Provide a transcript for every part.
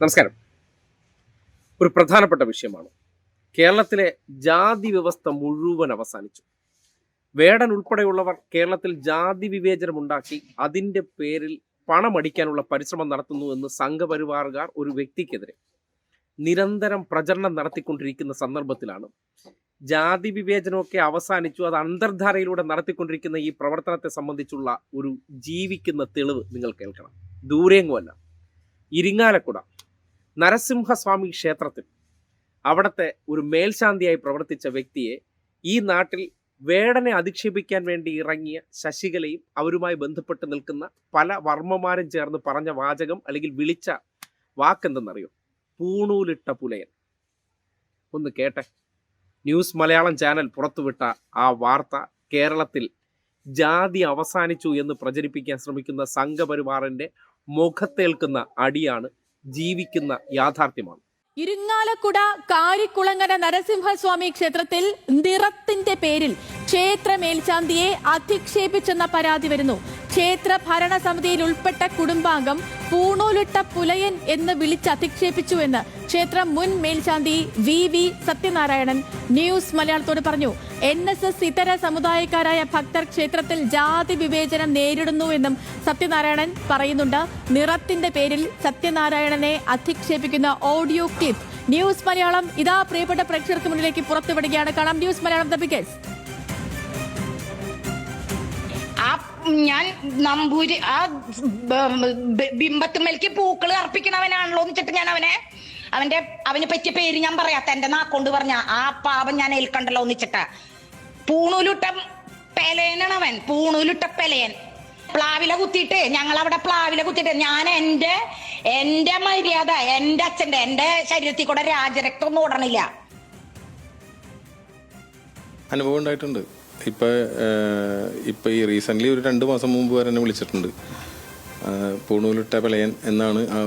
നമസ്കാരം. ഒരു പ്രധാനപ്പെട്ട വിഷയമാണ്. കേരളത്തിലെ ജാതി വ്യവസ്ഥ മുഴുവൻ അവസാനിച്ചു. വേടൻ ഉൾപ്പെടെയുള്ളവർ കേരളത്തിൽ ജാതി വിവേചനം ഉണ്ടാക്കി അതിന്റെ പേരിൽ പണമടിക്കാനുള്ള പരിശ്രമം നടത്തുന്നു എന്ന് സംഘപരിവാറുകാർ ഒരു വ്യക്തിക്കെതിരെ നിരന്തരം പ്രചരണം നടത്തിക്കൊണ്ടിരിക്കുന്ന സന്ദർഭത്തിലാണ്. ജാതി വിവേചനമൊക്കെ അവസാനിച്ചു. അത് അന്തർധാരയിലൂടെ നടത്തിക്കൊണ്ടിരിക്കുന്ന ഈ പ്രവർത്തനത്തെ സംബന്ധിച്ചുള്ള ഒരു ജീവിക്കുന്ന തെളിവ് നിങ്ങൾ കേൾക്കണം. ദൂരെങ്ങുമല്ല ഇരിങ്ങാലക്കുട. നരസിംഹസ്വാമി ക്ഷേത്രത്തിൽ അവിടുത്തെ ഒരു മേൽശാന്തിയായി പ്രവർത്തിച്ച വ്യക്തിയെ ഈ നാട്ടിൽ വേടനെ അധിക്ഷേപിക്കാൻ വേണ്ടി ഇറങ്ങിയ ശശികലയും അവരുമായി ബന്ധപ്പെട്ട് നിൽക്കുന്ന പല വർമ്മമാരും ചേർന്ന് പറഞ്ഞ വാചകം അല്ലെങ്കിൽ വിളിച്ച വാക്കെന്തെന്നറിയോ? പൂണൂലിട്ട പുലയൻ. ഒന്ന് കേട്ടെ. ന്യൂസ് മലയാളം ചാനൽ പുറത്തുവിട്ട ആ വാർത്ത കേരളത്തിൽ ജാതി അവസാനിച്ചു എന്ന് പ്രചരിപ്പിക്കാൻ ശ്രമിക്കുന്ന സംഘപരിവാറിന്റെ മുഖത്തേൽക്കുന്ന അടിയാണ് ജീവിക്കുന്ന യാഥാർത്ഥ്യമാണ്. ഇരിങ്ങാലക്കുട കാരിക്കുളങ്ങര നരസിംഹസ്വാമി ക്ഷേത്രത്തിൽ നിറത്തിന്റെ പേരിൽ ക്ഷേത്ര മേൽശാന്തിയെ അധിക്ഷേപിച്ചെന്ന പരാതി വരുന്നു. ക്ഷേത്ര ഭരണസമിതിയിൽ ഉൾപ്പെട്ട കുടുംബാംഗം പൂണൂലിട്ട പുലയൻ എന്ന് വിളിച്ച് അധിക്ഷേപിച്ചുവെന്ന് ക്ഷേത്ര മുൻ മേൽശാന്തി വി വി സത്യനാരായണൻ ന്യൂസ് മലയാളത്തോട് പറഞ്ഞു. എൻ എസ് എസ് ഇതര സമുദായക്കാരായ ഭക്തർ ക്ഷേത്രത്തിൽ ജാതി വിവേചനം നേരിടുന്നുവെന്നും സത്യനാരായണൻ പറയുന്നുണ്ട്. നിറത്തിന്റെ പേരിൽ സത്യനാരായണനെ അധിക്ഷേപിക്കുന്ന ഓഡിയോ ക്ലിപ്പ്. ന്യൂസ് മലയാളം ഇതാ പ്രിയപ്പെട്ട പ്രേക്ഷകർക്ക് മുന്നിലേക്ക് പുറത്തുവിടുകയാണ്. കാണാം ന്യൂസ് മലയാളം ദ ബിഗസ്റ്റ്. ഞാൻ നമ്പൂരി ആ ബിംബത്തുമ്മലേക്ക് പൂക്കൾ അർപ്പിക്കണവനാണല്ലോ എന്ന് ഞാൻ അവനെ അവന്റെ അവനെ പറ്റിയ പേര് ഞാൻ പറയാത്ത എന്റെ നാക്കൊണ്ട് പറഞ്ഞ ആ പാപം ഞാൻ ഏൽക്കണ്ടല്ലോ എന്ന് വെച്ചിട്ട്. പൂണൂലുട്ട പെലയനാണ് അവൻ പൂണൂലുട്ട പെലയൻ പ്ലാവില കുത്തിയിട്ട് ഞങ്ങൾ അവിടെ പ്ലാവില കുത്തിയിട്ട് ഞാൻ എന്റെ എന്റെ മര്യാദ എന്റെ അച്ഛന്റെ എന്റെ ശരീരത്തിൽ കൂടെ രാജരക്തം ഒന്നും ഓടണില്ല. അനുഭവം ഉണ്ടായിട്ടുണ്ട്. ഇപ്പൊ ഇപ്പോൾ ഇപ്പൊ ഈ റീസെന്റ്ലി ഒരു രണ്ട് മാസം മുമ്പ് വരെ എന്നെ വിളിച്ചിട്ടുണ്ട്. പൂണൂലിട്ട പിളയൻ എന്നാണ് ആ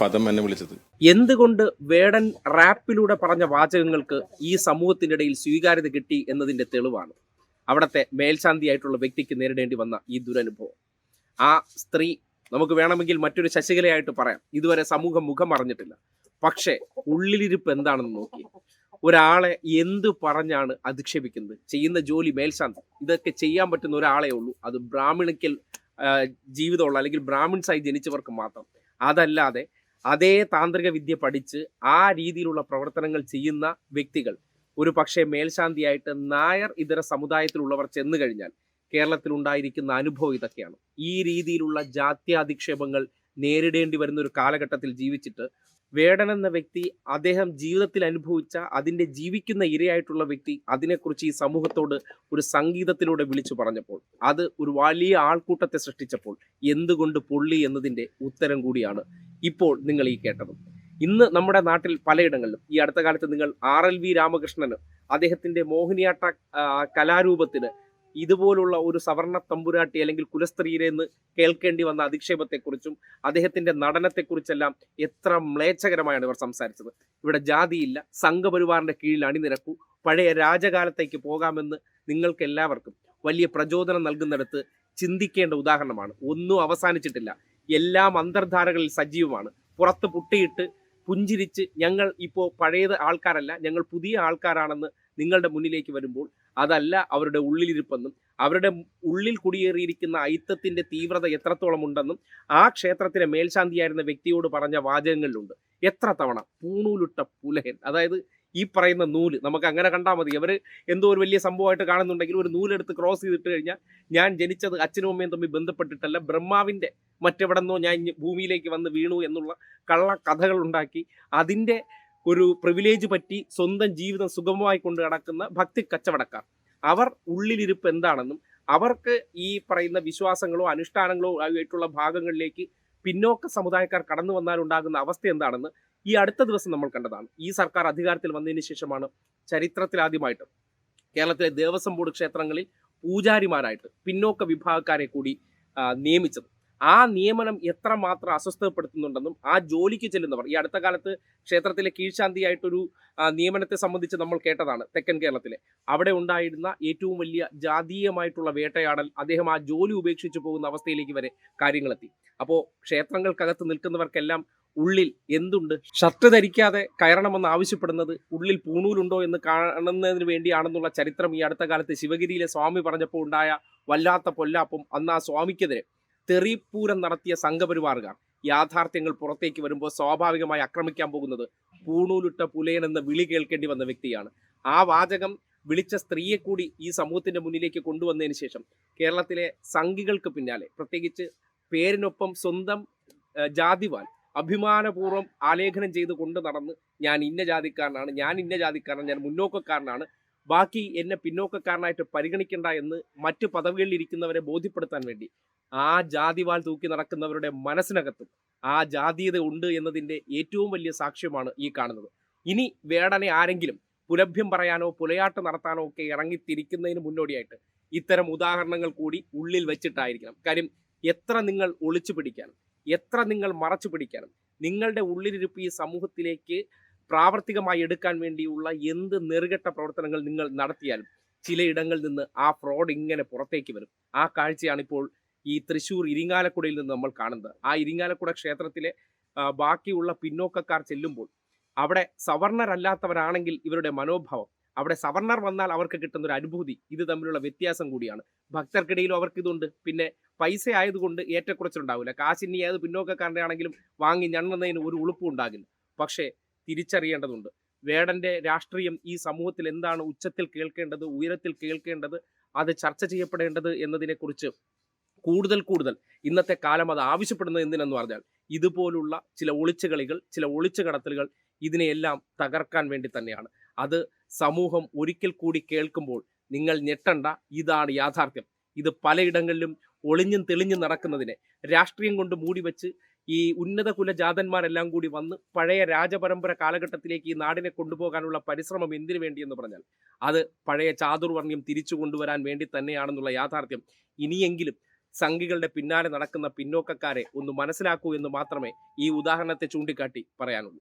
പദം എന്നെ വിളിച്ചത്. എന്തുകൊണ്ട് വേടൻ റാപ്പിലൂടെ പറഞ്ഞ വാചകങ്ങൾക്ക് ഈ സമൂഹത്തിന്റെ ഇടയിൽ സ്വീകാര്യത കിട്ടി എന്നതിന്റെ തെളിവാണ്? അവിടുത്തെ മേൽശാന്തിയായിട്ടുള്ള വ്യക്തിക്ക് നേരിടേണ്ടി വന്ന ഈ ദുരനുഭവം. ആ സ്ത്രീ നമുക്ക് വേണമെങ്കിൽ മറ്റൊരു ശശികലയായിട്ട് പറയാം. ഇതുവരെ സമൂഹം മുഖം അറിഞ്ഞിട്ടില്ല പക്ഷേ ഉള്ളിലിരിപ്പ് എന്താണെന്ന് നോക്കി. ഒരാളെ എന്ത് പറഞ്ഞാണ് അധിക്ഷേപിക്കുന്നത്? ചെയ്യുന്ന ജോലി മേൽശാന്തി. ഇതൊക്കെ ചെയ്യാൻ പറ്റുന്ന ഒരാളെ ഉള്ളൂ. അത് ബ്രാഹ്മിണിക്കൽ ജീവിതമുള്ള അല്ലെങ്കിൽ ബ്രാഹ്മിൺസായി ജനിച്ചവർക്ക് മാത്രം. അതല്ലാതെ അതേ താന്ത്രിക വിദ്യ പഠിച്ച് ആ രീതിയിലുള്ള പ്രവർത്തനങ്ങൾ ചെയ്യുന്ന വ്യക്തികൾ. ഒരു പക്ഷേ മേൽശാന്തിയായിട്ട് നായർ ഇതര സമുദായത്തിലുള്ളവർ ചെന്നു കഴിഞ്ഞാൽ കേരളത്തിൽ ഉണ്ടായിരിക്കുന്ന അനുഭവം ഇതൊക്കെയാണ്. ഈ രീതിയിലുള്ള ജാത്യാധിക്ഷേപങ്ങൾ നേരിടേണ്ടി വരുന്ന ഒരു കാലഘട്ടത്തിൽ ജീവിച്ചിട്ട് വേടൻ എന്ന വ്യക്തി അദ്ദേഹം ജീവിതത്തിൽ അനുഭവിച്ച അതിന്റെ ജീവിക്കുന്ന ഇരയായിട്ടുള്ള വ്യക്തി അതിനെക്കുറിച്ച് ഈ സമൂഹത്തോട് ഒരു സംഗീതത്തിലൂടെ വിളിച്ചു പറഞ്ഞപ്പോൾ അത് ഒരു വലിയ ആൾക്കൂട്ടത്തെ സൃഷ്ടിച്ചപ്പോൾ എന്തുകൊണ്ട് പൊള്ളി എന്നതിന്റെ ഉത്തരം കൂടിയാണ് ഇപ്പോൾ നിങ്ങൾ ഈ കേട്ടത്. ഇന്ന് നമ്മുടെ നാട്ടിൽ പലയിടങ്ങളിലും ഈ അടുത്ത കാലത്ത് നിങ്ങൾ ആർ എൽ വി രാമകൃഷ്ണന് അദ്ദേഹത്തിന്റെ മോഹിനിയാട്ട കലാരൂപത്തിന് ഇതുപോലുള്ള ഒരു സവർണ തമ്പുരാട്ടി അല്ലെങ്കിൽ കുലസ്ത്രീയിലെ എന്ന് കേൾക്കേണ്ടി വന്ന അധിക്ഷേപത്തെക്കുറിച്ചും അദ്ദേഹത്തിന്റെ നടനത്തെക്കുറിച്ചെല്ലാം എത്ര മ്ലേച്ഛകരമായാണ് ഇവർ സംസാരിച്ചത്. ഇവിടെ ജാതിയില്ല സംഘപരിവാറിന്റെ കീഴിൽ അണിനിരക്കൂ പഴയ രാജകാലത്തേക്ക് പോകാമെന്ന് നിങ്ങൾക്ക് എല്ലാവർക്കും വലിയ പ്രചോദനം നൽകുന്നിടത്ത് ചിന്തിക്കേണ്ട ഉദാഹരണമാണ്. ഒന്നും അവസാനിച്ചിട്ടില്ല. എല്ലാം അന്തർധാരകളിൽ സജീവമാണ്. പുറത്ത് പുട്ടിയിട്ട് പുഞ്ചിരിച്ച് ഞങ്ങൾ ഇപ്പോൾ പഴയത് ആൾക്കാരല്ല ഞങ്ങൾ പുതിയ ആൾക്കാരാണെന്ന് നിങ്ങളുടെ മുന്നിലേക്ക് വരുമ്പോൾ അതല്ല അവരുടെ ഉള്ളിലിരിപ്പെന്നും അവരുടെ ഉള്ളിൽ കുടിയേറിയിരിക്കുന്ന ഐത്തത്തിന്റെ തീവ്രത എത്രത്തോളം ഉണ്ടെന്നും ആ ക്ഷേത്രത്തിലെ മേൽശാന്തിയായിരുന്ന വ്യക്തിയോട് പറഞ്ഞ വാചകങ്ങളിലുണ്ട്. എത്ര തവണ പൂണൂലിട്ട പുലഹൻ അതായത് ഈ പറയുന്ന നൂൽ നമുക്ക് അങ്ങനെ കണ്ടാൽ മതി. അവർ എന്തോ ഒരു വലിയ സംഭവമായിട്ട് കാണുന്നുണ്ടെങ്കിൽ ഒരു നൂലെടുത്ത് ക്രോസ് ചെയ്തിട്ട് കഴിഞ്ഞാൽ ഞാൻ ജനിച്ചത് അച്ഛനും അമ്മയും തമ്മിൽ ബന്ധപ്പെട്ടിട്ടല്ല ബ്രഹ്മാവിന്റെ മറ്റെവിടെന്നോ ഞാൻ ഭൂമിയിലേക്ക് വന്ന് വീണു എന്നുള്ള കള്ള കഥകളുണ്ടാക്കി അതിന്റെ ഒരു പ്രിവിലേജ് പറ്റി സ്വന്തം ജീവിതം സുഗമമായി കൊണ്ട് നടക്കുന്ന ഭക്തി കച്ചവടക്കാർ. അവർ ഉള്ളിലിരിപ്പ് എന്താണെന്നും അവർക്ക് ഈ പറയുന്ന വിശ്വാസങ്ങളോ അനുഷ്ഠാനങ്ങളോ ആയിട്ടുള്ള ഭാഗങ്ങളിലേക്ക് പിന്നോക്ക സമുദായക്കാർ കടന്നു വന്നാൽ ഉണ്ടാകുന്ന അവസ്ഥ എന്താണെന്ന് ഈ അടുത്ത ദിവസം നമ്മൾ കണ്ടതാണ്. ഈ സർക്കാർ അധികാരത്തിൽ വന്നതിന് ശേഷമാണ് ചരിത്രത്തിലാദ്യമായിട്ട് കേരളത്തിലെ ദേവസ്വം ബോർഡ് ക്ഷേത്രങ്ങളിൽ പൂജാരിമാരായിട്ട് പിന്നോക്ക വിഭാഗക്കാരെ കൂടി നിയമിച്ചത്. ആ നിയമനം എത്രമാത്രം അസ്വസ്ഥപ്പെടുത്തുന്നുണ്ടെന്നും ആ ജോലിക്ക് ചെല്ലുന്നവർ ഈ അടുത്ത കാലത്ത് ക്ഷേത്രത്തിലെ കീഴ്ശാന്തിയായിട്ടൊരു നിയമനത്തെ സംബന്ധിച്ച് നമ്മൾ കേട്ടതാണ് തെക്കൻ കേരളത്തിലെ. അവിടെ ഉണ്ടായിരുന്ന ഏറ്റവും വലിയ ജാതീയമായിട്ടുള്ള വേട്ടയാടൽ അദ്ദേഹം ആ ജോലി ഉപേക്ഷിച്ചു പോകുന്ന അവസ്ഥയിലേക്ക് വരെ കാര്യങ്ങളെത്തി. അപ്പോൾ ക്ഷേത്രങ്ങൾക്കകത്ത് നിൽക്കുന്നവർക്കെല്ലാം ഉള്ളിൽ എന്തുണ്ട്? ഷർട്ട് ധരിക്കാതെ കയറണമെന്ന് ആവശ്യപ്പെടുന്നത് ഉള്ളിൽ പൂണൂലുണ്ടോ എന്ന് കാണുന്നതിന് വേണ്ടിയാണെന്നുള്ള ചരിത്രം ഈ അടുത്ത കാലത്ത് ശിവഗിരിയിലെ സ്വാമി പറഞ്ഞപ്പോൾ ഉണ്ടായ വല്ലാത്ത പൊല്ലാപ്പും അന്ന് ആ സ്വാമിക്കെതിരെ. തെറിപ്പൂരം നടത്തിയ സംഘപരിവാറുകാർ യാഥാർത്ഥ്യങ്ങൾ പുറത്തേക്ക് വരുമ്പോൾ സ്വാഭാവികമായി ആക്രമിക്കാൻ പോകുന്നത് പൂണൂലിട്ട പുലയൻ എന്ന വിളി കേൾക്കേണ്ടി വന്ന വ്യക്തിയാണ്. ആ വാചകം വിളിച്ച സ്ത്രീയെ കൂടി ഈ സമൂഹത്തിന്റെ മുന്നിലേക്ക് കൊണ്ടുവന്നതിന് ശേഷം കേരളത്തിലെ സംഘികൾക്ക് പിന്നാലെ പ്രത്യേകിച്ച് പേരിനൊപ്പം സ്വന്തം ജാതിവാൻ അഭിമാനപൂർവം ആലേഖനം ചെയ്ത് കൊണ്ട് നടന്ന് ഞാൻ ഇന്ന ജാതിക്കാരനാണ് ഞാൻ ഇന്ന ജാതിക്കാരനാണ് ഞാൻ മുന്നോക്കക്കാരനാണ് ബാക്കി എന്നെ പിന്നോക്കക്കാരനായിട്ട് പരിഗണിക്കണ്ട എന്ന് മറ്റു പദവികളിൽ ഇരിക്കുന്നവരെ ബോധ്യപ്പെടുത്താൻ വേണ്ടി ആ ജാതിവാൽ തൂക്കി നടക്കുന്നവരുടെ മനസ്സിനകത്തും ആ ജാതീയത ഉണ്ട് എന്നതിന്റെ ഏറ്റവും വലിയ സാക്ഷ്യമാണ് ഈ കാണുന്നത്. ഇനി വേടനെ ആരെങ്കിലും പുലഭ്യം പറയാനോ പുലയാട്ട് നടത്താനോ ഒക്കെ ഇറങ്ങിത്തിരിക്കുന്നതിന് മുന്നോടിയായിട്ട് ഇത്തരം ഉദാഹരണങ്ങൾ കൂടി ഉള്ളിൽ വെച്ചിട്ടായിരിക്കണം. കാര്യം എത്ര നിങ്ങൾ ഒളിച്ചു പിടിക്കാനും എത്ര നിങ്ങൾ മറച്ചു പിടിക്കാനും നിങ്ങളുടെ ഉള്ളിലിരുപ്പ് ഈ സമൂഹത്തിലേക്ക് പ്രാവർത്തികമായി എടുക്കാൻ വേണ്ടിയുള്ള എന്ത് നെറുകെട്ട പ്രവർത്തനങ്ങൾ നിങ്ങൾ നടത്തിയാലും ചിലയിടങ്ങളിൽ നിന്ന് ആ ഫ്രോഡ് ഇങ്ങനെ പുറത്തേക്ക് വരും. ആ കാഴ്ചയാണ് ഇപ്പോൾ ഈ തൃശ്ശൂർ ഇരിങ്ങാലക്കുടയിൽ നിന്ന് നമ്മൾ കാണുന്നത്. ആ ഇരിങ്ങാലക്കുട ക്ഷേത്രത്തിലെ ബാക്കിയുള്ള പിന്നോക്കക്കാർ ചെല്ലുമ്പോൾ അവിടെ സവർണരല്ലാത്തവരാണെങ്കിൽ ഇവരുടെ മനോഭാവം. അവിടെ സവർണർ വന്നാൽ അവർക്ക് കിട്ടുന്ന ഒരു അനുഭൂതി. ഇത് തമ്മിലുള്ള വ്യത്യാസം കൂടിയാണ്. ഭക്തർക്കിടയിലും അവർക്ക് ഇതുണ്ട്. പിന്നെ പൈസ ആയതുകൊണ്ട് ഏറ്റക്കുറച്ചിലുണ്ടാവില്ല. കാശിനി ഏത് പിന്നോക്കക്കാരന്റെ ആണെങ്കിലും വാങ്ങി ഞണ്ണുന്നതിന് ഒരു ഉളുപ്പും ഉണ്ടാകില്ല. പക്ഷേ തിരിച്ചറിയേണ്ടതുണ്ട്. വേടന്റെ രാഷ്ട്രീയം ഈ സമൂഹത്തിൽ എന്താണ് ഉച്ചത്തിൽ കേൾക്കേണ്ടത് ഉയരത്തിൽ കേൾക്കേണ്ടത് അത് ചർച്ച ചെയ്യപ്പെടേണ്ടത് എന്നതിനെക്കുറിച്ച് കൂടുതൽ കൂടുതൽ ഇന്നത്തെ കാലം അത് ആവശ്യപ്പെടുന്നത് എന്തിനെന്ന് പറഞ്ഞാൽ ഇതുപോലുള്ള ചില ഒളിച്ചുകളികൾ ചില ഒളിച്ചു കടത്തലുകൾ ഇതിനെയെല്ലാം തകർക്കാൻ വേണ്ടി തന്നെയാണ്. അത് സമൂഹം ഒരിക്കൽ കൂടി കേൾക്കുമ്പോൾ നിങ്ങൾ ഞെട്ടണ്ട ഇതാണ് യാഥാർത്ഥ്യം. ഇത് പലയിടങ്ങളിലും ഒളിഞ്ഞും തെളിഞ്ഞും നടക്കുന്നതിനെ രാഷ്ട്രീയം കൊണ്ട് മൂടി വെച്ച് ഈ ഉന്നത കുലജാതന്മാരെല്ലാം കൂടി വന്ന് പഴയ രാജപരമ്പര കാലഘട്ടത്തിലേക്ക് ഈ നാടിനെ കൊണ്ടുപോകാനുള്ള പരിശ്രമം എന്തിനു വേണ്ടിയെന്ന് പറഞ്ഞാൽ അത് പഴയ ചാതുർവർണയം തിരിച്ചു കൊണ്ടുവരാൻ വേണ്ടി തന്നെയാണെന്നുള്ള യാഥാർത്ഥ്യം. ഇനിയെങ്കിലും സംഘികളുടെ പിന്നാലെ നടക്കുന്ന പിന്നോക്കക്കാരെ ഒന്ന് മനസ്സിലാക്കൂ എന്ന് മാത്രമേ ഈ ഉദാഹരണത്തെ ചൂണ്ടിക്കാട്ടി പറയാനുള്ളൂ.